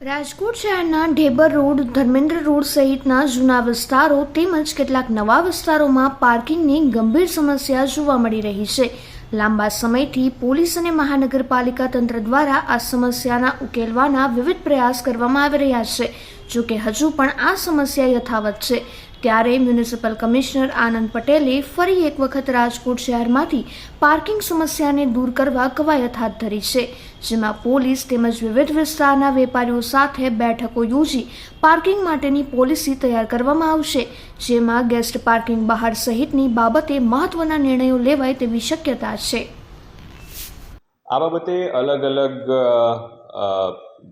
રાજકોટ શહેરના Dhebar road, Dharmendra road સહિતના જૂના વિસ્તારો તેમજ કેટલાક નવા વિસ્તારોમાં પાર્કિંગની ગંભીર સમસ્યા જોવા મળી રહી છે. લાંબા સમયથી પોલીસ અને મહાનગરપાલિકા તંત્ર દ્વારા આ સમસ્યાના ઉકેલવાના વિવિધ પ્રયાસ કરવામાં આવી રહ્યા છે. જોકે હજુ પણ આ સમસ્યા યથાવત છે. ત્યારે મ્યુનિસિપલ કમિશનર આનંદ પટેલે ફરી એક વખત રાજકોટ શહેરમાંથી પાર્કિંગ સમસ્યાને દૂર કરવા કવાયત હાથ ધરી છે, જેમાં પોલીસ તેમજ વિવિધ વિસ્તારના વેપારીઓ સાથે બેઠકો યોજી પાર્કિંગ માટેની પોલિસી તૈયાર કરવામાં આવશે, જેમાં ગેસ્ટ પાર્કિંગ બહાર સહિતની બાબતે મહત્વના નિર્ણયો લેવાય તેવી શક્યતા છે. આ બાબતે અલગ અલગ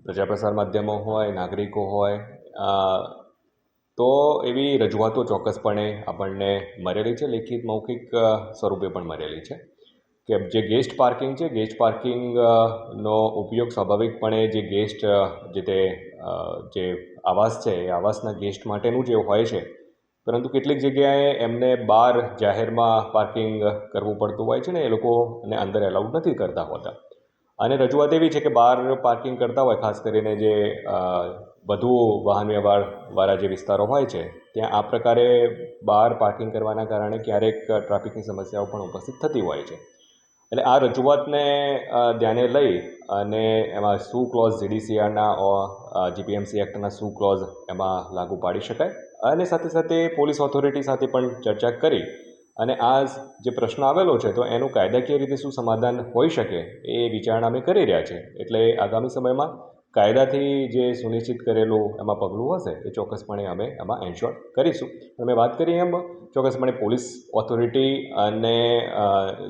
પ્રજાપ્રસાર માધ્યમો હોય, નાગરિકો હોય તો એવી રજૂઆતો ચોક્કસપણે આપણને મળેલી છે. લેખિત મૌખિક સ્વરૂપે પણ મળેલી છે કે જે ગેસ્ટ પાર્કિંગ છે, ગેસ્ટ પાર્કિંગ નો ઉપયોગ સ્વાભાવિકપણે જે ગેસ્ટ જે તે જે આવાસ છે, એ આવાસના ગેસ્ટ માટેનું જે હોય છે. પરંતુ કેટલીક જગ્યાએ એમને બહાર જાહેરમાં પાર્કિંગ કરવું પડતું હોય છે ને, એ લોકોને અંદર એલાઉડ નથી કરતા હોતા. અને રજૂઆત એવી છે કે બહાર પાર્કિંગ કરતા હોય, ખાસ કરીને જે વધુ વાહન વ્યવહાર વાળા જે વિસ્તારો હોય છે, ત્યાં આ પ્રકારે બહાર પાર્કિંગ કરવાના કારણે ક્યારેક ટ્રાફિકની સમસ્યાઓ પણ ઉપસ્થિત થતી હોય છે. એટલે આ રજૂઆતને ધ્યાને લઈ અને એમાં શું ક્લોઝ જીડીસીઆરના જીપીએમસી એક્ટના શું ક્લોઝ એમાં લાગુ પાડી શકાય અને સાથે સાથે પોલીસ ઓથોરિટી સાથે પણ ચર્ચા કરી અને આ જે પ્રશ્ન આવેલો છે, તો એનું કાયદાકીય રીતે શું સમાધાન હોઈ શકે એ વિચારણા અમે કરી રહ્યા છે. એટલે આગામી સમયમાં કાયદાથી જે સુનિશ્ચિત કરેલું એમાં પગલું હશે, એ ચોક્કસપણે અમે એમાં એન્શ્યોર કરીશું. અમે વાત કરી એમ, ચોક્કસપણે પોલીસ ઓથોરિટી અને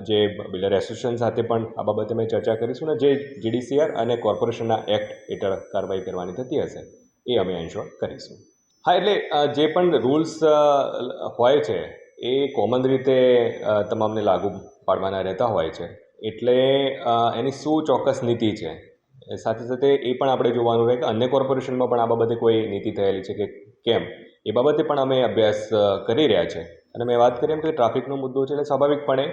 જે બિલ્ડર એસોસિએશન સાથે પણ આ બાબતે અમે ચર્ચા કરીશું ને જે જીડીસીઆર અને કોર્પોરેશનના એક્ટ હેઠળ કાર્યવાહી કરવાની થતી હશે, એ અમે એન્શ્યોર કરીશું. હા, એટલે જે પણ રૂલ્સ હોય છે, એ કોમન રીતે તમામને લાગુ પાડવાના રહેતા હોય છે. એટલે એની શું ચોક્કસ નીતિ છે સાથે સાથે એ પણ આપણે જોવાનું રહે કે અન્ય કોર્પોરેશનમાં પણ આ બાબતે કોઈ નીતિ થયેલી છે કે કેમ? એ બાબતે પણ અમે અભ્યાસ કરી રહ્યા છે. અને મેં વાત કરી એમ કે ટ્રાફિકનો મુદ્દો છે એટલે સ્વાભાવિકપણે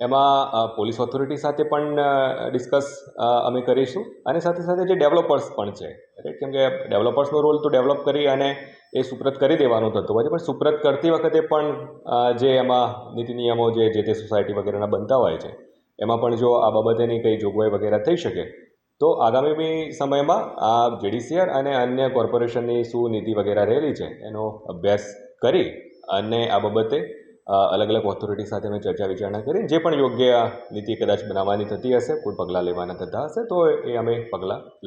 એમાં પોલીસ ઓથોરિટી સાથે પણ ડિસ્કસ અમે કરીશું. અને સાથે સાથે જે ડેવલપર્સ પણ છે રાઈટ કેમ કે ડેવલપર્સનો રોલ તો ડેવલપ કરી અને એ સુપ્રત કરી દેવાનું થતું હોય છે. પણ સુપ્રત કરતી વખતે પણ જે એમાં નીતિ નિયમો જે જે તે સોસાયટી વગેરેના બનતા હોય છે, એમાં પણ જો આ બાબતેની કંઈ જોગવાઈ વગેરે થઈ શકે તો આગામી સમયમાં આ જેડીસીઆર અને અન્ય કોર્પોરેશનની શું નીતિ વગેરે રહેલી છે, એનો અભ્યાસ કરી અને આ બાબતે અલગ અલગ ઓથોરિટી સાથે મેં ચર્ચા વિચારણા કરી, જે પણ યોગ્ય નીતિ કદાચ બનાવવાની થતી હશે, કોઈ પગલાં લેવાના થતા હશે, તો એ અમે પગલાં